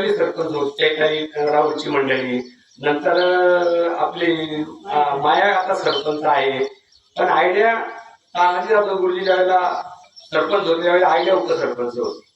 मंडळी सरपंच होत त्या राहुलची मंडळी नंतर अं, आपली माया आता सरपंच आहे. पण आयडिया तानाजी जाधव गुरुजी ज्यावेळेला सरपंच होते त्यावेळेला आयडिया उपसरपंच होते.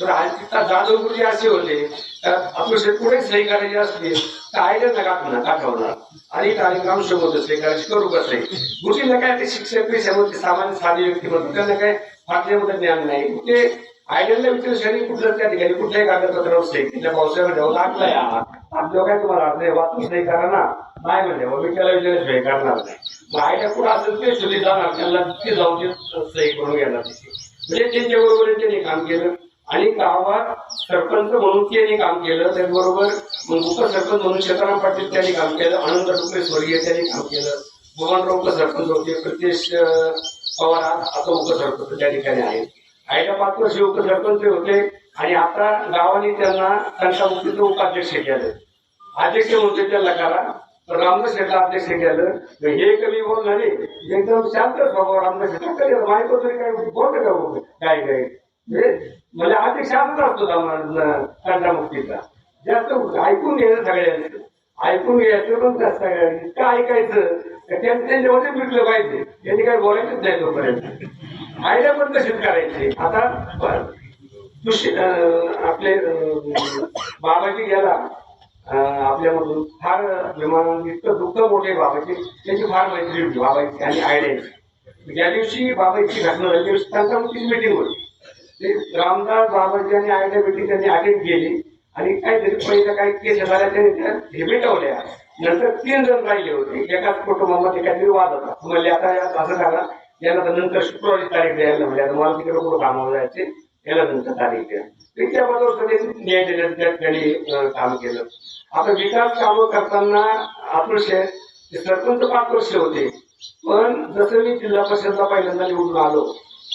तर आज तिथं जाधव गुरुजी असे होते तर पुढे सही करायची असली तर आयडिया नका पुन्हा का ठेवणार. आणि कार्यक्रम होतं सही करायची करू कसं गुरुजींना काय ते शिक्षक पेशामध्ये सामान्य साधी व्यक्ती म्हणून त्यांना काय फाटल्यामध्ये ज्ञान नाही. ते आयडियलला विचार शरीर कुठलं त्या ठिकाणी कुठल्याही कागदपत्र सही त्या पावसाळ्यामध्ये लागला लागलाय आपल्याला काय तुम्हाला आपले वाचूच नाही करा ना नाही म्हणजे मग मी त्याला विचार सही करणार नाही. मग आयडिया कुठं असेल ते शोधी जाणार त्यांना तिथे जाऊन ते सही करून घेणार तिथे म्हणजे त्यांच्या बरोबर त्यांनी काम केलं. आणि गावात सरपंच म्हणून त्यांनी काम केलं त्याचबरोबर उपसरपंच म्हणून शेताराम पाटील त्यांनी काम केलं आनंद डुकरे स्वर्गीय त्यांनी काम केलं. भगवानराव उपसरपंच होते प्रत्येक पवार आज आता उपसरपंच त्या ठिकाणी आहेत. आयडिया पाच वर्ष उपसरपंच होते आणि आता गावाने त्यांना संस्थामुक्तीचं उपाध्यक्ष केलं. अध्यक्ष होते त्याला करा तर रामदास यांना अध्यक्ष केलं. हे कमी बोल झाले. एकदम शांत स्वभाव रामदास शेट्टा माहीत काय बोलत का काय काय म्हणजे अध्यक्ष असंच असतो संस्थामुक्तीचा जास्त ऐकून घ्यायचं सगळ्यांचं ऐकून घ्यायचं पण कसं सगळ्यांनी. काय ऐकायचं? त्यांनी त्यांचं त्यांच्यामध्ये मिटलं पाहिजे. त्यांनी काय बोलायचंच नाही तोपर्यंत. आयडिया पण करायची आता आपले बाबाजी गेला आपल्यामधून फार विमान इतकं दुःख मोठे बाबाची त्यांची फार मैत्री होती बाबाची आणि आयडियाची ज्या दिवशी बाबाची घटना झाली दिवशी त्यांच्या मीटिंग होती. ते रामदास बाबाजी आणि आयडिया मीटिंग त्यांनी अटेंड केली. आणि काहीतरी पहिल्या काही केस झाल्या त्याने त्या हे मिटवल्या नंतर तीन जण राहिले होते. एकाच कुटुंबामध्ये काहीतरी वाद होता. म्हणजे आता असं करा याला नंतर शुक्रवारी तारीख द्यायला म्हणजे आता मला तिकडे कुठं कामावर जायचे याला नंतर तारीख द्या. त्याच्याबरोबर सगळे न्याय देण्याचं त्या त्यांनी काम केलं. आता विकास कामं करताना आपलं आहे. सरपंच पाच वर्ष होते. पण जसं मी जिल्हा परिषदला पहिल्यांदा निवडून आलो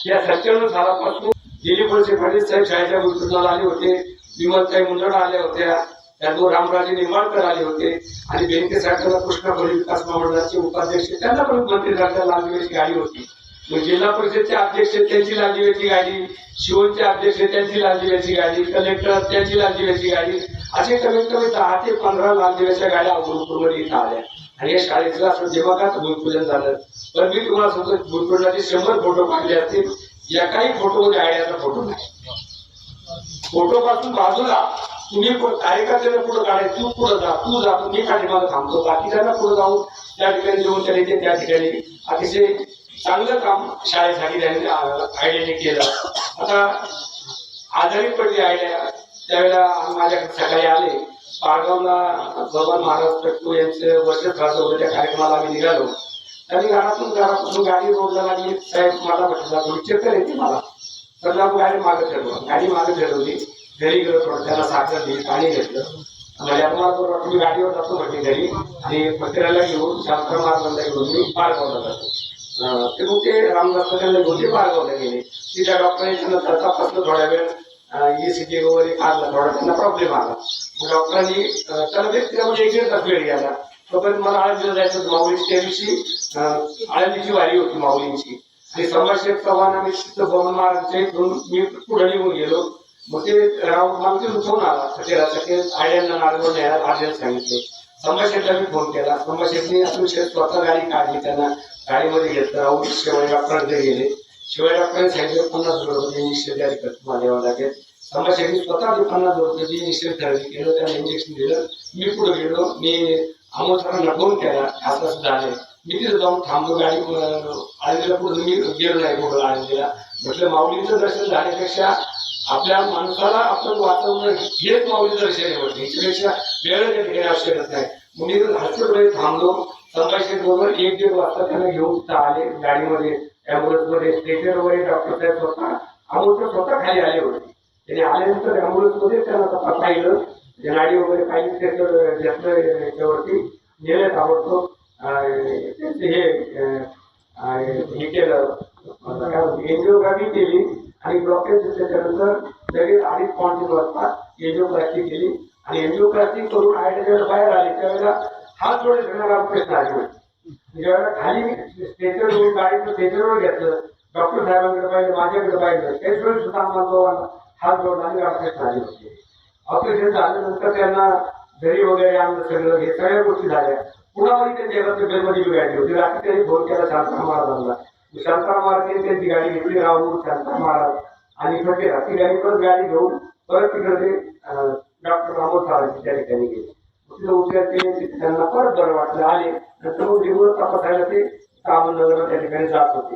या सत्त्याण्णव सालापासून गेली वर्षे फडणवीस साहेब शाळेच्या गुरुकुलाला आले होते विमलताई मुंदडा आल्या होत्या त्यातून रामराजे निंबाळकर आले होते आणि बँकेसाठी कृष्णापुरी विकास महामंडळाचे उपाध्यक्ष त्यांना पण मंत्री राज्याला आली होती. मग जिल्हा परिषदचे अध्यक्ष त्यांची लालदिव्याची गाडी शिवनचे अध्यक्ष त्यांची लालदिव्याची गाडी कलेक्टर त्यांची लालदिव्याची गाडी असे कमीत कमी दहा ते पंधरा लालदिव्याच्या गाड्या गुरुपूरमध्ये इथं आल्या. आणि या शाळेचं असं जेव्हा का झालं. पण मी तुम्हाला सांगतो भूतपूजनाचे शंभर फोटो काढले असतील. या काही फोटोमध्ये आयडियाचा फोटो नाही. फोटो पासून बाजूला तुम्ही कार्यकर्त्यांना पुढे काढाय तू पुढे जा तू जा मी पाठीमागे थांबतो. बाकीच्यांना पुढे जाऊन त्या ठिकाणी जेवण त्याने ते त्या ठिकाणी अतिशय चांगलं काम शाळेसाठी त्यांनी आयडियाने केलं. आता आजारी पडली आयडिया त्यावेळेला माझ्याकडे सकाळी आले. पारगावला भगवान महाराज टट्टू यांचे वर्ष होतं. त्या कार्यक्रमाला आम्ही निघालो. आणि घरातून घरापासून गाडी रोडला लागली. साहेब मला म्हटलं विचार येते मला. तर मग गाडी मागे ठरवलं गाडी मागे ठरवली घरी गेलो थोडं. त्याला साखर दिली पाणी घेतलं. म्हणजे मला बरं वाटलं मी गाडीवर जातो म्हटली घरी. आणि पत्राला घेऊन शास्त्र मार्गाला घेऊन मी पारगावला जातो. ते मग ते रामदास त्यांना घेऊन ते पारगावला गेले तिथल्या डॉक्टरांनी त्यांना तपासलं थोड्या वेळ ईसीजी वगैरे काढला थोडा त्यांना प्रॉब्लेम आला मग डॉक्टरांनी अं, त्याला ते त्यामध्ये एक दीड तास वेळ गेला तोपर्यंत मला आळंदीला जायचं होतं माऊलीची त्या दिवशी अं, आळंदीची वारी होती माऊलींची आणि संभाषण चव्हाण आणि तिथं भवन महाराजच्या इथून मी पुढे निघून गेलो मग ते राव मला तिथून फोन आला सगळ्यासाठी आयड्यांना नारगोड न्यायला आढळून सांगितले संभाषणला मी फोन केला. संभाषणने अतिशय स्वतः गाडी काढली. त्यांना गाडीमध्ये घेतलं. राहून शिवाय डॉक्टरांकडे गेले. शिवाय डॉक्टरांनी सांगितलं पन्नास रुपये इंजेक्शन तयारी करतो मला द्यावं लागेल. संभाषणनी स्वतः ते पन्नास रुपये इंजेक्शन खरेदी केलं. त्यांना इंजेक्शन दिलं. मी पुढे गेलो. मी आमोदरांना फोन केला. असं सुद्धा आले. मी तिथे जाऊन थांबलो. गाडी अं, आळंदीला पुढे मी गेलो नाही. पुढे आळंदीला. म्हटलं माऊलीचं दर्शन झाल्यापेक्षा आपल्या माणसाला आपण वाचवणं हेच माऊलीचं दर्शन आहे म्हटलं याच्यापेक्षा ठिकाणी आवश्यकच नाही. मग हॉस्पिटलमध्ये थांबलो. संभाषण बरोबर एक दीड वाजता त्यांना घेऊन आले गाडीमध्ये अँब्युलन्समध्ये. स्टेशन वगैरे डॉक्टर साहेब स्वतः अमोलकर स्वतः खाली आले होते. त्याने आल्यानंतर अँब्युलन्समध्ये त्यांना तपास पाहिलं. ते गाडी वगैरे काही त्याचं जास्त याच्यावरती नेलं आवडतो. हे केलं. वाजता केली. आणि एन्जिओग्राफी करून आयड्या ज्यावेळेला बाहेर आले. त्यावेळेला हात जोडे धरणारा प्रश्न आले होते. ज्यावेळेला खाली स्टेचरवर गाडीचं स्टेचरवर घेतलं. डॉक्टर साहेबांकडे पाहिजे माझ्याकडे पाहिजे त्याच वेळेस सुद्धा आम्हाला दोघांना हात जोडला आणि प्रश्न आले होते. ऑपरेशन झाल्यानंतर त्यांना घरी वगैरे आणलं सगळं. हे सगळ्या गोष्टी झाल्या. पुन्हा मग त्यांच्या एका बेलमध्ये बिघडली होती. रात्री त्यांनी फोन केला शांताराम महाराजांना शांताराम महाराज त्यांची गाडी घेतली. राहून शांताराम महाराज. आणि इकडे रात्री गाडी परत गाडी घेऊन परत तिकडे डॉक्टर रामोद साहेब त्या ठिकाणी गेले. तिथं उपचार ते त्यांना परत बरं वाटलं आले. नंतर मग दिवस तपासायला ते कामनगर त्या ठिकाणी जात होते.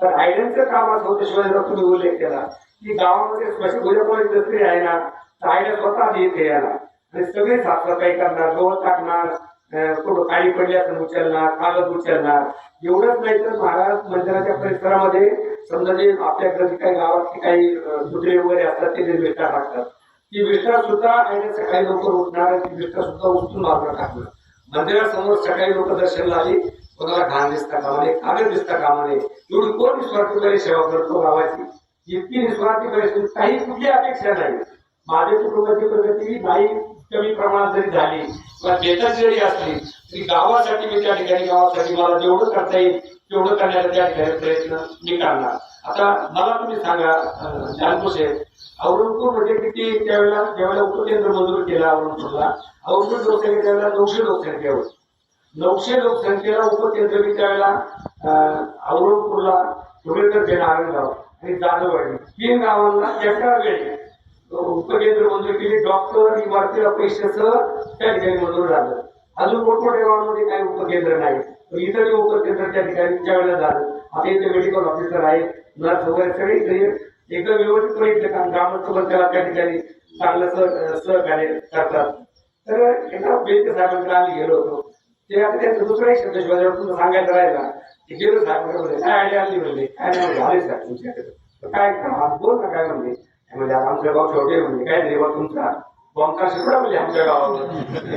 तर आयडनचं काम असं होतं शिवाजीराव तुम्ही उल्लेख केला की गावामध्ये स्पेशल कोणी जत्री आहे ना तर आयडन स्वतः येते याला आणि सगळे साफसफाई करणार गवत टाकणार कुठं काळी पडली असं उचलणार कागद उचलणार. एवढंच नाही तर महाराज मंदिराच्या परिसरामध्ये समजा जे आपल्याकडे काही गावात काही अं, कुत्रे वगैरे असतात ते विष्ठा टाकतात ती विष्ठा सुद्धा आणि सकाळी लवकर उठणार ती विष्ठा सुद्धा उचलून मात्र टाकणार. मंदिरासमोर सकाळी लोक दर्शनला आली कोणाला घाण दिसता कामाने कागद दिसता कामाने एवढी कोण निस्वार्थीपणे सेवा करतो गावाची? इतकी निस्वार्थीपणे काही कुठली अपेक्षा नाही. माझे कुटुंबाची प्रगती नाही कमी प्रमाणात जरी झाली किंवा देतात जरी असली तरी गावासाठी मी त्या ठिकाणी गावासाठी मला जेवढं करता येईल तेवढं करण्याचा त्या ठिकाणी प्रयत्न मी करणार. आता मला तुम्ही सांगा अं, औरंगपूर म्हणजे किती त्यावेळेला ज्यावेळेला उपकेंद्र मंजूर केला औरंगपूरला औरंगपूर लोकसंख्या त्यावेळेला नऊशे लोकसंख्या होती नऊशे लोकसंख्येला उपकेंद्र मी त्यावेळेला औरंगपूरला धुळेकर देणार आणि जाधववाडी तीन गावांना एका वेळी उपकेंद्र मंजूर केली म्हणजे डॉक्टर इमारतीला पैशाचं त्या ठिकाणी मंजूर झालं अजून मोठमोठ्या गावांमध्ये काही उपकेंद्र नाही. पण जे उपकेंद्र त्या ठिकाणी त्यावेळेला झालं आता इथे मेडिकल ऑफिसर आहेत नर्स वगैरे सगळे इथे एकदम व्यवस्थितपणे इथलं काम ग्रामस्थ त्याला त्या ठिकाणी चांगलं सह सहकार्य करतात. तर एका बेटे साहेबांकडे आम्ही गेलो होतो. ते आता त्यांचं दुसरा शब्द शिवाजीराव तुमचं सांगायचं राहिला की? गेलो साहेबांकडे काय आयडिया आली? म्हणले काय नाही झाले साहेब तुमच्याकडे. काय बोल ना काय म्हणले? म्हणजे आता आमचं गाव छोटे म्हणजे काय देवा तुमचा बॉम्बकार शिकवला म्हणजे आमच्या गावावर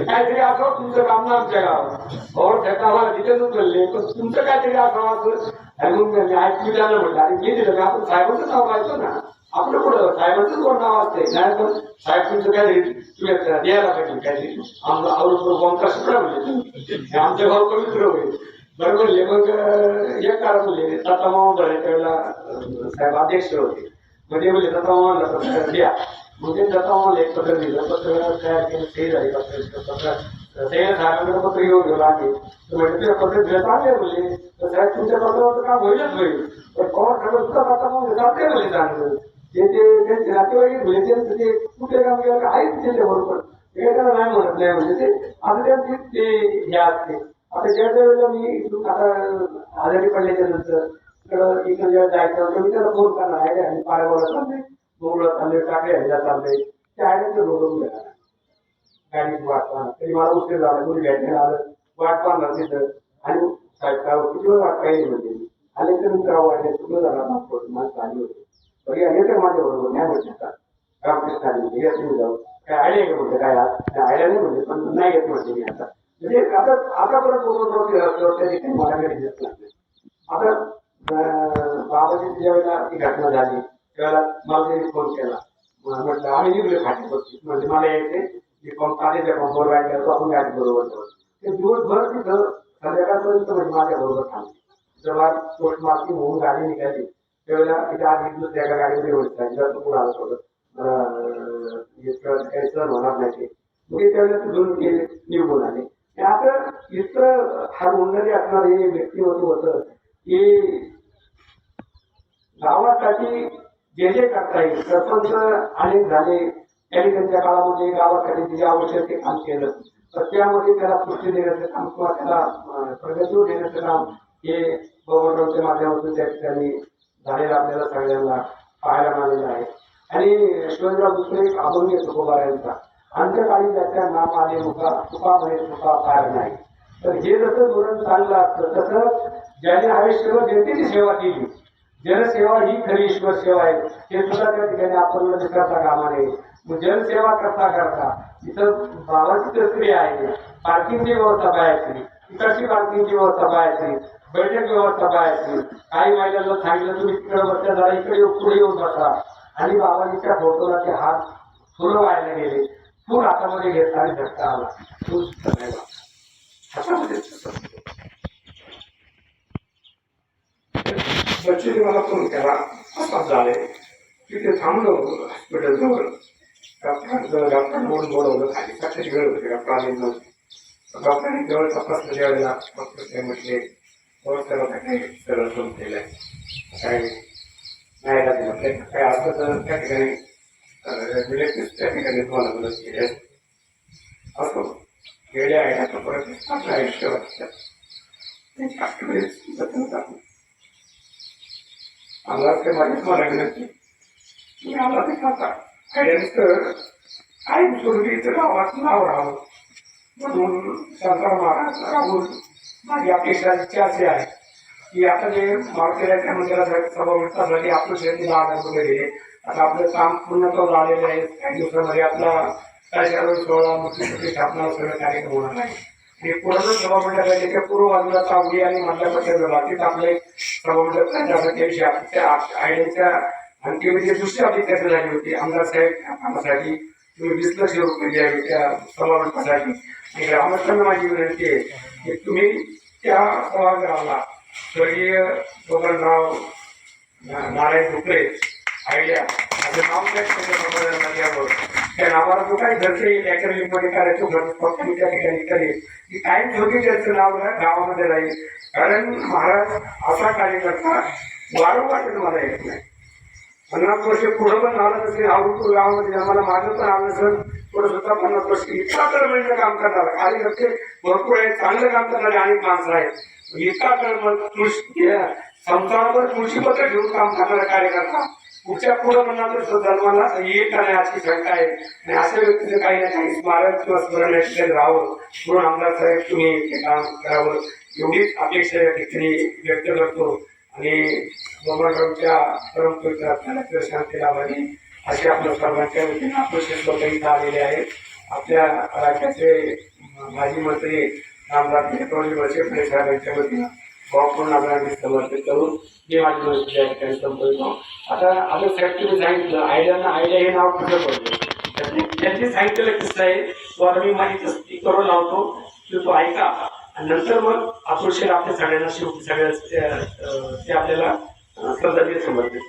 काहीतरी असं तुमचं काम ना आमच्या गावात. और त्याचा आम्हाला तिथेच उचलले पण तुमचं काहीतरी असं असं. आणि मग मी ऐकू म्हटलं आणि मी दिलं का? आपण साहेबांचं नाव राहायचो ना. आपलं पुढं साहेबांचं कोण नाव असते? नाही पण साहेब तुमचं काय तुम्ही द्यायला पाहिजे काहीतरी. आमचं आवडतो बॉम्बकार शिकवला म्हणजे आमच्या गाव पवित्र होईल. बरं म्हणले मग अं, एक कारण म्हणले ताता मामा भरायच्या त्यावेळेला साहेब अध्यक्ष होते. म्हणजे म्हणजे दत्ता मामाला पत्र द्या. म्हणजे दत्ता मामाला एक पत्र दिलं. पत्र तयार केलं. ते झाले पत्र. पत्र. सही साहेबांकडे पत्र घेऊन गेलो आम्ही. तर म्हणजे तुझ्या पत्र दिलं चांगले म्हणले तर साहेब तुमच्या पत्रावर काम होईलच होईल. पण पवार साहेब सुद्धा दत्ता मामा चालते म्हणजे चांगलं ते ते त्यांचे नातेवाईक म्हणजे त्यांचं ते कुठे काम केलं का आहेत त्यांच्या बरोबर. हे त्याला नाही म्हणत नाही म्हणजे ते आता त्यांची ते हे असते. आता ज्या ज्या वेळेला मी आता आजारी पडल्याच्या नंतर इकडं जायचं होतं मी त्याला फोन करणार आहे आणि पाळगावला चाललंय मोगला चाललंय टाकले ह्याला चाललंय त्या आयडियाचं रोडून घेणार गाडीची वाट पाहणार तरी मला उशीर झाला कोणी आलं वाट पाहणार तिथं आणि साहेब काय किती वेळ वाट पाहिजे म्हणजे तुझं झाला पासपोर्ट माणसं आली होती तरी माझ्या बरोबर नाही म्हणते का रामकृष्ण आली म्हणजे येत जाऊ काय आयडिया का म्हणते काय आयडिया नाही म्हणते पण नाही येत म्हणते मी आता म्हणजे आता आता परत बोलून रोटी रस्त्यावर त्या ठिकाणी मला काही दिसत नाही. आता बाबाजी बाबाची ती घटना झाली. त्यावेळेला मला त्यांनी फोन केला म्हटलं आम्ही निघलो फाटीवरती म्हणजे मला यायचे मी पंप काढायच्या पंपावर करतो आपण गाडी बरोबर जाऊ. ते दिवसभर तिथं संध्याकाळपर्यंत म्हणजे माझ्या बरोबर थांबले. जेव्हा पोस्ट मार्किंग होऊन गाडी निघाली. त्यावेळेला तिथे आधी दुसऱ्या एका गाडीमध्ये होत नाही जास्त पुढे काही सहन होणार नाही ते. मग त्यावेळेला ते दोन केले निघून आले. आता इतकं हा उन्हाळी असणारे हे व्यक्तिमत्व होतं. की गावासाठी जे जे करता येईल सरपंच अनेक झाले त्यांनी त्यांच्या काळामध्ये गावासाठी जे आवश्यक ते काम केलं. तर त्यामध्ये त्याला पुष्टी देण्याचं काम किंवा त्याला प्रगती प्रगतीवर देण्याचं काम हे गव्हर्नरच्या माध्यमातून त्या ठिकाणी झालेलं आपल्याला सगळ्यांना पाहायला मिळालेलं आहे. आणि शिवाजीराव दुसरे एक अभंग येतो गोबारायांचा. आमच्या काळी त्याच्या नाम आले मुका तुका म्हणे तुका पार नाही. तर हे जसं धोरण चाललं असतं तसं ज्याने आयुष्यभर जनतेची सेवा केली जनसेवा ही खरी ईश्वर सेवा आहे. हे सुद्धा त्या ठिकाणी आपण लक्ष करता कामा नये. मग जनसेवा करता करता इथं बाबाची तस्करी आहे. पार्किंगची व्यवस्था पाहायची. इकडची पार्किंगची व्यवस्था पाहायची. बैठक व्यवस्था पाहायची. काही महिलांना सांगितलं तुम्ही तिकडे बसल्या जरा इकडे येऊ, पुढे येऊन बसा. आणि बाबाजीच्या फोटोला ते हात फुलं व्हायला गेले. फुल हातामध्ये घेतला आणि झटका आला. फुल सुद्धा हातामध्ये सचिन मला फोन केला. असा झाले. तिथे थांबलो हॉस्पिटल जवळ डॉक्टर डॉक्टर म्हणून बोलवलं खाली. त्याची वेळ होती? डॉक्टरांनी आले डॉक्टरांनी जवळ तपासलं त्यावेळेला डॉक्टर ते म्हटले हो सर काही सरळ फोन केलंय. काय नाही लागलं म्हटलं काय असं तर त्या ठिकाणी रिलेटिव्ह म्हणजे त्या ठिकाणी तुम्हाला मदत केली आहे. असो. गेल्या आहे तर परत आपल्या आयुष्यावर वाटतं त्यांची जतन टाकू ते माझ्याच मला विनंती तुम्ही आला ते खाता तर काय पूर्वी म्हणजे इथं गावात नाव राहावं. म्हणून शांताराम महाराज राहून माझी अपेक्षा इच्छा अशी आहे की आता जे मारुतीच्या मंदिरासाठी सभा मिळतात आपलं शेती लहान वगैरे आता आपलं काम पूर्ण तो झालेलं आहे. काही दिवसामध्ये आपला काय सोहळा मोठी मोठी स्थापना सगळं कार्यक्रम होणार आहे. हे पूर्ण सभा मंडळ त्याच्या पूर्व बाजूला चावडी आणि मधल्या पट्ट्यात बाकीच आपले सभा मंडळ विषय त्या आयडियाच्या आणि दुसरी आपली चर्चा झाली होती आमदार साहेब आम्हासाठी कामासाठी तुम्ही वीस लक्ष रुपये द्यावे त्या सभामंडळासाठी आणि ग्रामस्थांना माझी विनंती आहे की तुम्ही त्या सभागृहाला स्वर्गीय गोपालराव नारायण डुकरे आयडिया असं नाव काय संबंधामध्ये यावं त्या नावाला जो काही खर्च येईल अकॅडमीमध्ये करायचो फक्त मी त्या ठिकाणी करेल की कायम छोटी त्याचं नाव गावामध्ये राहील. कारण महाराज असा कार्यकर्ता वारंवार मला येत नाही. पन्नास वर्ष पुढं पण आलं नसेल आवडतो गावामध्ये आम्हाला माझं पण आलं नसेल पुढे सुद्धा पन्नास वर्ष इतका तळमळीचं काम करणार. कार्यकर्ते भरपूर आहे चांगलं काम करणारे अनेक माणसं आहेत. इतका तळमळ तुळशी संसारावर तुळशीपत्र घेऊन काम करणारा कार्यकर्ता. पुढच्या पुढं म्हणणार तर धर्माला येत का नाही अशी शंका आहे. आणि अशा व्यक्तीचं काही ना काही स्मारक किंवा स्मरण राहावं. म्हणून आमदार साहेब तुम्ही हे काम करावं. एवढीच अपेक्षा या ठिकाणी व्यक्त करतो. आणि गोमांडवच्या परंपरेच्या आपल्याला शांती लाभावी असे आपल्या सर्वांच्या वतीने अपेक्षित लोक इथं आलेले आहेत आपल्या राज्याचे माजी मंत्री रामदास पेट्रोलियम वर्षे साहेबांच्या वतीनं वापरून आपल्याला समर्पित करून मी माझी माहिती या ठिकाणी संपवतो आता आता फॅक्टरी सांगितलं आयडियाना आयडिया हे नाव कुठं पडलं? त्यांनी त्यांनी सांगितलेला किस्सा आहे. तो आता मी माहीत ती करून लावतो. की तो ऐका. आणि नंतर मग आपण आपल्या सगळ्यांना शेवटी सगळ्या ते आपल्याला श्रद्धांजली समर्पित